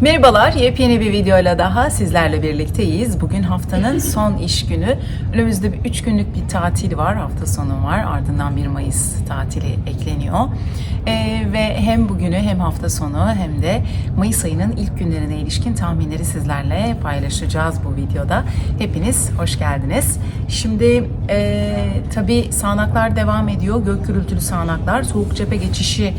Merhabalar, yepyeni bir videoyla daha sizlerle birlikteyiz. Bugün haftanın son iş günü. Önümüzde bir 3 günlük bir tatil var, hafta sonu var. Ardından 1 Mayıs tatili ekleniyor. Ee, ve hem bugünü hem hafta sonu hem de Mayıs ayının ilk günlerine ilişkin tahminleri sizlerle paylaşacağız bu videoda. Hepiniz hoş geldiniz. Şimdi e, tabii sağanaklar devam ediyor. Gök gürültülü sağanaklar, soğuk cephe geçişi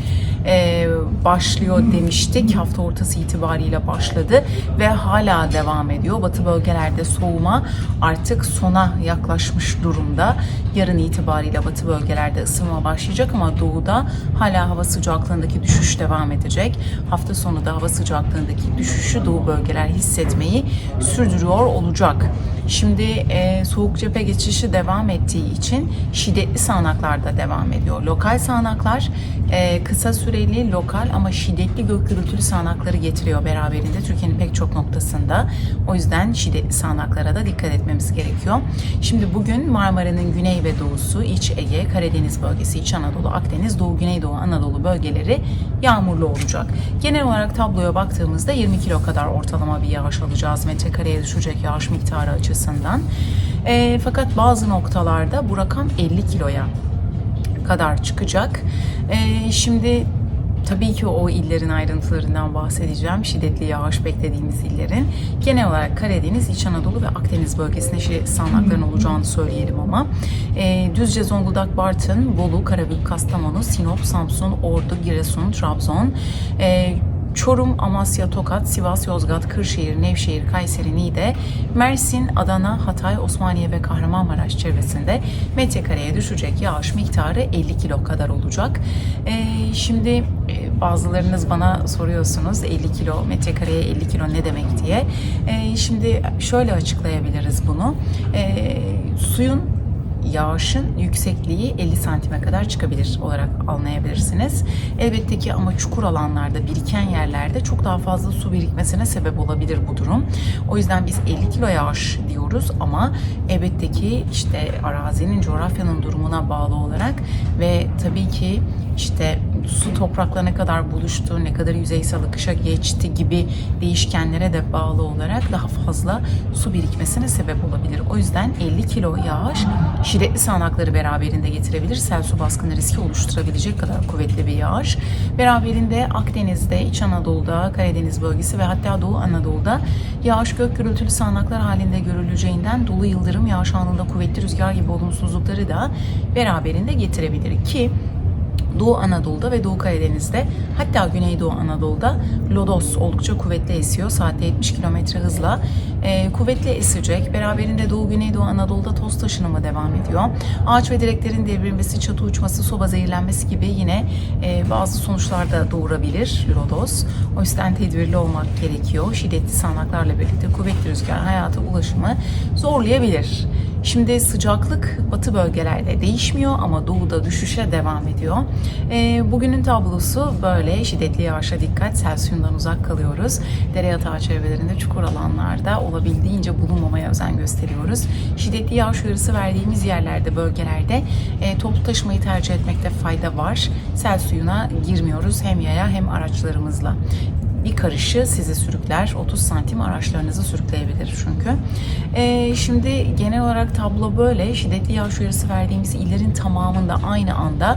e, başlıyor demiştik. Hafta ortası itibariyle başladı ve hala devam ediyor. Batı bölgelerde soğuma artık sona yaklaşmış durumda. Yarın itibariyle batı bölgelerde ısınma başlayacak ama doğuda hala hava sıcaklığındaki düşüş devam edecek. Hafta sonu da hava sıcaklığındaki düşüşü doğu bölgeler hissetmeyi sürdürüyor olacak. Şimdi e, soğuk cephe geçişi devam ettiği için şiddetli sağanaklar da devam ediyor. Lokal sağanaklar e, kısa süreli lokal ama şiddetli gök gürültülü sağanakları getiriyor beraberinde Türkiye'nin pek çok noktasında. O yüzden şiddetli sağanaklara da dikkat etmemiz gerekiyor. Şimdi bugün Marmara'nın güney ve doğusu, İç Ege, Karadeniz bölgesi, İç Anadolu, Akdeniz, Doğu, Güneydoğu, Anadolu bölgeleri yağmurlu olacak. Genel olarak tabloya baktığımızda 20 kilo kadar ortalama bir yağış alacağız. Metrekareye düşecek yağış miktarı açısından. E, fakat bazı noktalarda bu rakam 50 kiloya kadar çıkacak. E, şimdi Tabii ki o illerin ayrıntılarından bahsedeceğim. Şiddetli yağış beklediğimiz illerin. Genel olarak Karadeniz, İç Anadolu ve Akdeniz bölgesinde sağanakların olacağını söyleyelim ama. E, Düzce, Zonguldak, Bartın, Bolu, Karabük, Kastamonu, Sinop, Samsun, Ordu, Giresun, Trabzon, e, Çorum, Amasya, Tokat, Sivas, Yozgat, Kırşehir, Nevşehir, Kayseri, Niğde, Mersin, Adana, Hatay, Osmaniye ve Kahramanmaraş çevresinde metrekareye düşecek yağış miktarı 50 kilo kadar olacak. Ee, şimdi e, bazılarınız bana soruyorsunuz 50 kilo metrekareye 50 kilo ne demek diye. Ee, şimdi şöyle açıklayabiliriz bunu. Ee, suyun yağışın yüksekliği 50 santime kadar çıkabilir olarak anlayabilirsiniz. Elbette ki ama çukur alanlarda, biriken yerlerde çok daha fazla su birikmesine sebep olabilir bu durum. O yüzden biz 50 kilo yağış diyoruz ama elbette ki işte arazinin, coğrafyanın durumuna bağlı olarak ve tabii ki işte su toprakla ne kadar buluştu, ne kadar yüzeysel akışa geçti gibi değişkenlere de bağlı olarak daha fazla su birikmesine sebep olabilir. O yüzden 50 kilo yağış şiddetli sağanakları beraberinde getirebilir. Sel su baskını riski oluşturabilecek kadar kuvvetli bir yağış. Beraberinde Akdeniz'de, İç Anadolu'da, Karadeniz bölgesi ve hatta Doğu Anadolu'da yağış gök gürültülü sağanaklar halinde görüleceğinden dolu yıldırım, yağış anında kuvvetli rüzgar gibi olumsuzlukları da beraberinde getirebilir ki Doğu Anadolu'da ve Doğu Karadeniz'de hatta Güneydoğu Anadolu'da lodos oldukça kuvvetli esiyor. Saatte 70 km hızla e, kuvvetli esecek. Beraberinde Doğu Güneydoğu Anadolu'da toz taşınımı devam ediyor. Ağaç ve direklerin devrilmesi, çatı uçması, soba zehirlenmesi gibi yine e, bazı sonuçlar da doğurabilir lodos. O yüzden tedbirli olmak gerekiyor. Şiddetli sağanaklarla birlikte kuvvetli rüzgar hayata ulaşımı zorlayabilir. Şimdi sıcaklık batı bölgelerde değişmiyor ama doğuda düşüşe devam ediyor. E, bugünün tablosu böyle şiddetli yağışa dikkat, Selsiyum'dan uzak kalıyoruz. Dere yatağı çevrelerinde çukur alanlarda olabildiğince bulunmamaya özen gösteriyoruz. Şiddetli yağış uyarısı verdiğimiz yerlerde, bölgelerde e, toplu taşımayı tercih etmekte fayda var. Sel suyuna girmiyoruz hem yaya hem araçlarımızla bir karışı sizi sürükler. 30 santim araçlarınızı sürükleyebilir çünkü. Ee, şimdi genel olarak tablo böyle. Şiddetli yağış uyarısı verdiğimiz illerin tamamında aynı anda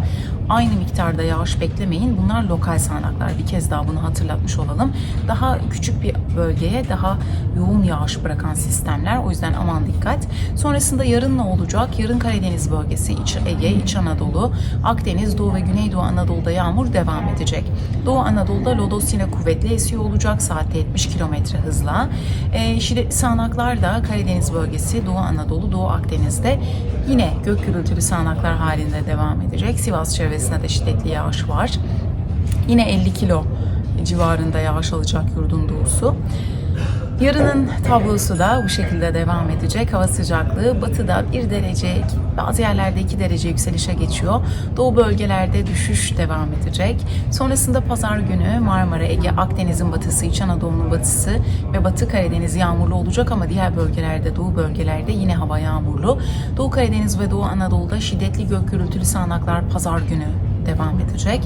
aynı miktarda yağış beklemeyin. Bunlar lokal sağanaklar. Bir kez daha bunu hatırlatmış olalım. Daha küçük bir bölgeye daha yoğun yağış bırakan sistemler. O yüzden aman dikkat. Sonrasında yarın ne olacak? Yarın Karadeniz bölgesi, İç Ege, İç Anadolu, Akdeniz, Doğu ve Güneydoğu Anadolu'da yağmur devam edecek. Doğu Anadolu'da lodos yine kuvvetli esiyor olacak saatte 70 km hızla. E, şiddetli sağanaklar da Karadeniz bölgesi, Doğu Anadolu, Doğu Akdeniz'de yine gök gürültülü sağanaklar halinde devam edecek. Sivas çevresinde de şiddetli yağış var. Yine 50 kilo civarında yağış alacak yurdun doğusu. Yarının tablosu da bu şekilde devam edecek. Hava sıcaklığı batıda 1 derece, bazı yerlerde 2 derece yükselişe geçiyor. Doğu bölgelerde düşüş devam edecek. Sonrasında pazar günü Marmara, Ege, Akdeniz'in batısı, İç Anadolu'nun batısı ve Batı Karadeniz yağmurlu olacak ama diğer bölgelerde, Doğu bölgelerde yine hava yağmurlu. Doğu Karadeniz ve Doğu Anadolu'da şiddetli gök gürültülü sağanaklar pazar günü devam edecek.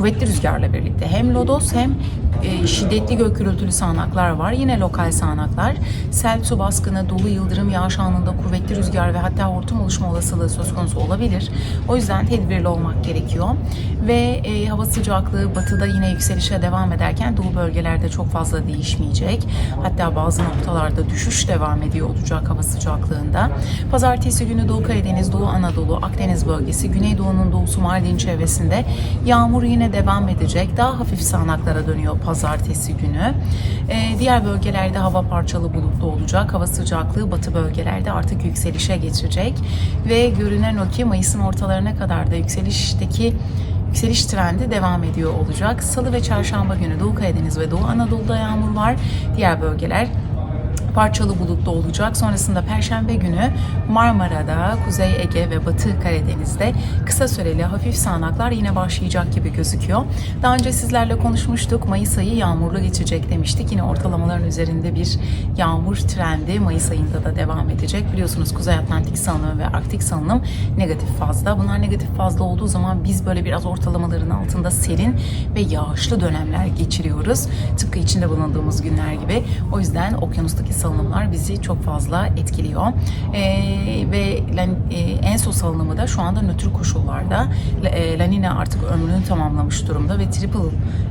Kuvvetli rüzgarla birlikte hem lodos hem e, şiddetli gök gürültülü sağanaklar var. Yine lokal sağanaklar. Sel, su baskını, dolu, yıldırım, yağış anında kuvvetli rüzgar ve hatta hortum oluşma olasılığı söz konusu olabilir. O yüzden tedbirli olmak gerekiyor. Ve e, hava sıcaklığı batıda yine yükselişe devam ederken doğu bölgelerde çok fazla değişmeyecek. Hatta bazı noktalarda düşüş devam ediyor olacak hava sıcaklığında. Pazartesi günü Doğu Karadeniz, Doğu Anadolu, Akdeniz bölgesi, Güneydoğu'nun doğusu Mardin çevresinde yağmur yine devam edecek. Daha hafif sağanaklara dönüyor pazartesi günü. Ee, diğer bölgelerde hava parçalı bulutlu olacak. Hava sıcaklığı batı bölgelerde artık yükselişe geçecek. Ve görünen o ki Mayıs'ın ortalarına kadar da yükselişteki yükseliş trendi devam ediyor olacak. Salı ve çarşamba günü Doğu Karadeniz ve Doğu Anadolu'da yağmur var. Diğer bölgeler parçalı bulutlu olacak. Sonrasında Perşembe günü Marmara'da, Kuzey Ege ve Batı Karadeniz'de kısa süreli hafif sağanaklar yine başlayacak gibi gözüküyor. Daha önce sizlerle konuşmuştuk. Mayıs ayı yağmurlu geçecek demiştik. Yine ortalamaların üzerinde bir yağmur trendi Mayıs ayında da devam edecek. Biliyorsunuz Kuzey Atlantik salınım ve Arktik salınım negatif fazla. Bunlar negatif fazla olduğu zaman biz böyle biraz ortalamaların altında serin ve yağışlı dönemler geçiriyoruz. Tıpkı içinde bulunduğumuz günler gibi. O yüzden okyanustaki salınımlar bizi çok fazla etkiliyor. Ee, ve lan, e, Enso salınımı da şu anda nötr koşullarda. La, e, La Nina artık ömrünü tamamlamış durumda ve Triple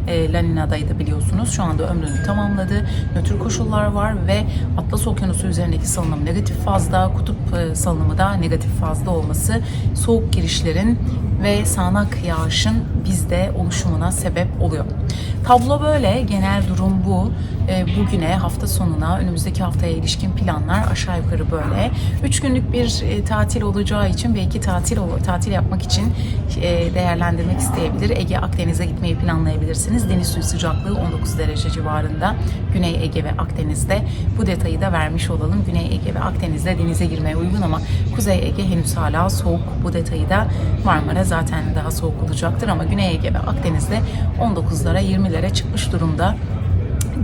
e, La Nina'daydı biliyorsunuz. Şu anda ömrünü tamamladı. Nötr koşullar var ve Atlas Okyanusu üzerindeki salınım negatif fazla, kutup e, salınımı da negatif fazla olması soğuk girişlerin ve sağanak yağışın bizde oluşumuna sebep oluyor. Tablo böyle, genel durum bu. E, bugüne, hafta sonuna, önümüzdeki haftaya ilişkin planlar aşağı yukarı böyle. Üç günlük bir e, tatil olacağı için belki tatil tatil yapmak için e, değerlendirmek isteyebilir. Ege Akdeniz'e gitmeyi planlayabilirsiniz. Deniz suyu sıcaklığı 19 derece civarında. Güney Ege ve Akdeniz'de bu detayı da vermiş olalım. Güney Ege ve Akdeniz'de denize girmeye uygun ama Kuzey Ege henüz hala soğuk. Bu detayı da Marmara zaten daha soğuk olacaktır ama Güney Ege ve Akdeniz'de 19'lara 20'lere çıkmış durumda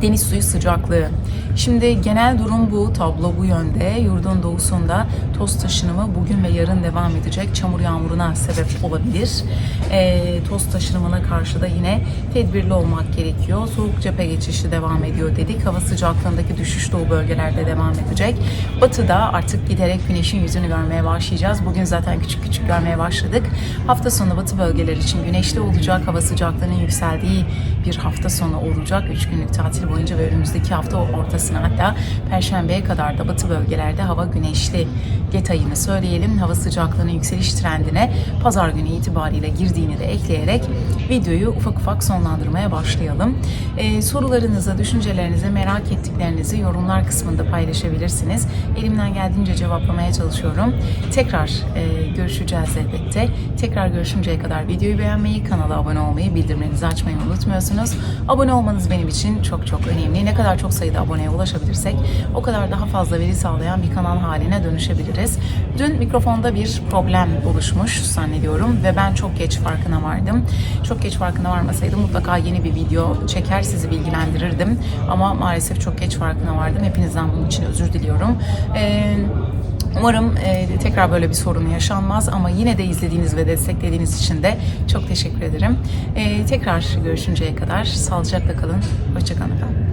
deniz suyu sıcaklığı. Şimdi genel durum bu, tablo bu yönde. Yurdun doğusunda toz taşınımı bugün ve yarın devam edecek. Çamur yağmuruna sebep olabilir. E, toz taşınımına karşı da yine tedbirli olmak gerekiyor. Soğuk cephe geçişi devam ediyor dedik. Hava sıcaklığındaki düşüş doğu bölgelerde devam edecek. Batıda artık giderek güneşin yüzünü görmeye başlayacağız. Bugün zaten küçük küçük görmeye başladık. Hafta sonu batı bölgeler için güneşli olacak. Hava sıcaklığının yükseldiği bir hafta sonu olacak. 3 günlük tatil boyunca ve önümüzdeki hafta ortasına hatta Perşembe'ye kadar da batı bölgelerde hava güneşli detayını söyleyelim. Hava sıcaklığının yükseliş trendine pazar günü itibariyle girdiğini de ekleyerek videoyu ufak ufak sonlandırmaya başlayalım. Ee, sorularınızı, düşüncelerinizi, merak ettiklerinizi yorumlar kısmında paylaşabilirsiniz. Elimden geldiğince cevaplamaya çalışıyorum. Tekrar e, görüşeceğiz elbette. Tekrar görüşünceye kadar videoyu beğenmeyi, kanala abone olmayı, bildirimlerinizi açmayı unutmuyorsunuz. Abone olmanız benim için çok çok önemli. Ne kadar çok sayıda aboneye ulaşabilirsek o kadar daha fazla veri sağlayan bir kanal haline dönüşebiliriz. Dün mikrofonda bir problem oluşmuş zannediyorum ve ben çok geç farkına vardım. Çok geç farkına varmasaydım mutlaka yeni bir video çeker sizi bilgilendirirdim. Ama maalesef çok geç farkına vardım. Hepinizden bunun için özür diliyorum. Ee, Umarım e, tekrar böyle bir sorun yaşanmaz ama yine de izlediğiniz ve desteklediğiniz için de çok teşekkür ederim. E, tekrar görüşünceye kadar sağlıcakla kalın. Hoşçakalın efendim.